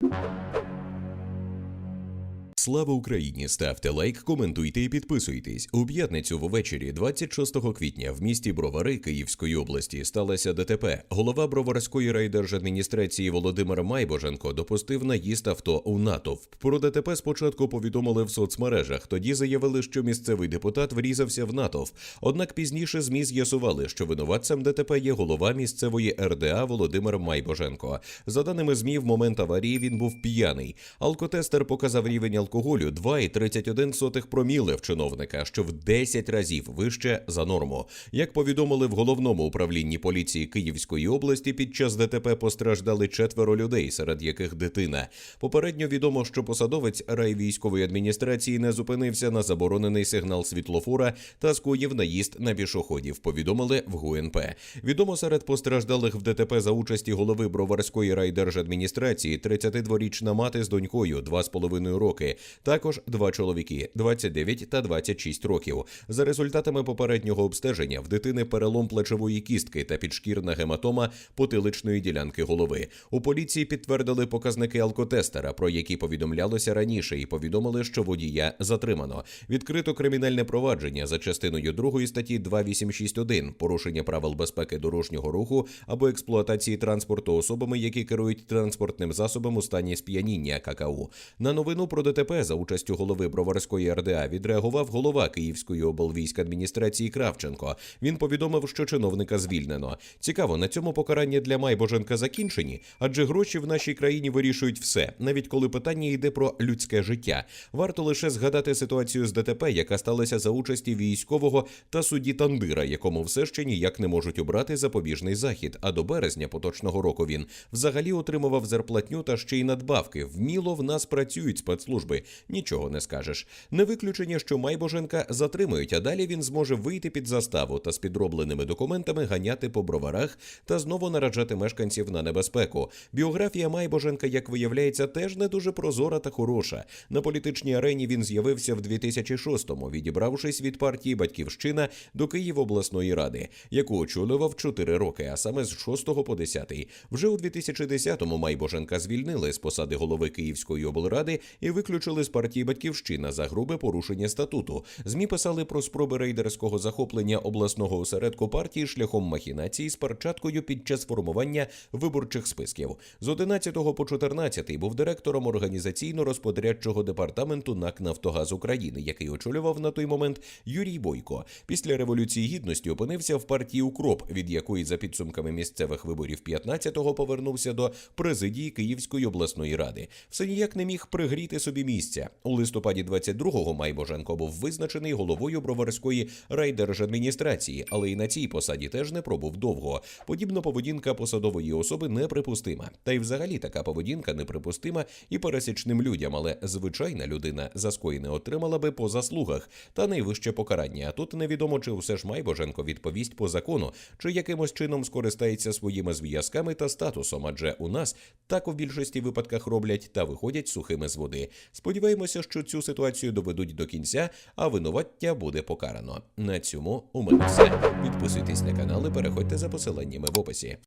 you Слава Україні! Ставте лайк, коментуйте і підписуйтесь. У п'ятницю ввечері, 26 квітня, в місті Бровари Київської області сталося ДТП. Голова Броварської райдержадміністрації Володимир Майбоженко допустив наїзд авто у натовп. Про ДТП спочатку повідомили в соцмережах. Тоді заявили, що місцевий депутат врізався в натовп. Однак пізніше ЗМІ з'ясували, що винуватцем ДТП є голова місцевої РДА Володимир Майбоженко. За даними ЗМІ, в момент аварії він був п'яний. Алкотестер показав рівень алкоголю 2,31 проміли в чиновника, що в 10 разів вище за норму. Як повідомили в головному управлінні поліції Київської області, під час ДТП постраждали четверо людей, серед яких дитина. Попередньо відомо, що посадовець райвійськової адміністрації не зупинився на заборонений сигнал світлофора та скоїв наїзд на пішоходів. Повідомили в ГУНП. Відомо серед постраждалих в ДТП за участі голови Броварської райдержадміністрації 32-річна мати з донькою 2,5 роки. Також два чоловіки 29 та 26 років. За результатами попереднього обстеження в дитини перелом плечової кістки та підшкірна гематома потиличної ділянки голови. У поліції підтвердили показники алкотестера, про які повідомлялося раніше, і повідомили, що водія затримано. Відкрито кримінальне провадження за частиною 2 статті 2861 порушення правил безпеки дорожнього руху або експлуатації транспорту особами, які керують транспортним засобом у стані сп'яніння ККУ. На новину про ДТП за участю голови Броварської РДА відреагував голова Київської облвійськадміністрації Кравченко. Він повідомив, що чиновника звільнено. Цікаво, на цьому покарання для Майбоженка закінчені, адже гроші в нашій країні вирішують все, навіть коли питання йде про людське життя. Варто лише згадати ситуацію з ДТП, яка сталася за участі військового та судді Тандира, якому все ще ніяк не можуть обрати запобіжний захід. А до березня поточного року він взагалі отримував зарплатню та ще й надбавки. Вміло в нас працюють спецслужби. Нічого не скажеш. Не виключення, що Майбоженка затримують, а далі він зможе вийти під заставу та з підробленими документами ганяти по броварах та знову нараджати мешканців на небезпеку. Біографія Майбоженка, як виявляється, теж не дуже прозора та хороша. На політичній арені він з'явився в 2006-му, відібравшись від партії Батьківщина до Київ обласної ради, яку очолював 4 роки, а саме з 6 по 10. Вже у 2010-му Майбоженка звільнили з посади голови Київської облради і виключили з партії Батьківщина за грубе порушення статуту. Змі писали про спроби рейдерського захоплення обласного осередку партії шляхом махінації з парчаткою під час формування виборчих списків. З 11 по 14 був директором організаційно-розпорядчого департаменту НАК «Нафтогаз України, який очолював на той момент Юрій Бойко. Після революції гідності опинився в партії Укроп, від якої за підсумками місцевих виборів 15-го повернувся до президії Київської обласної ради. Все ніяк не міг пригріти собі місця. У листопаді 22-го Майбоженко був визначений головою Броварської райдержадміністрації, але і на цій посаді теж не пробув довго. Подібна поведінка посадової особи неприпустима. Та й взагалі така поведінка неприпустима і пересічним людям, але звичайна людина за скоєне отримала би по заслугах та найвище покарання. А тут невідомо, чи все ж Майбоженко відповість по закону, чи якимось чином скористається своїми зв'язками та статусом, адже у нас так у більшості випадках роблять та виходять сухими з води. Сподіваємося, що цю ситуацію доведуть до кінця, а винуваття буде покарано. На цьому у мене все. Підписуйтесь на канал і переходьте за посиланнями в описі.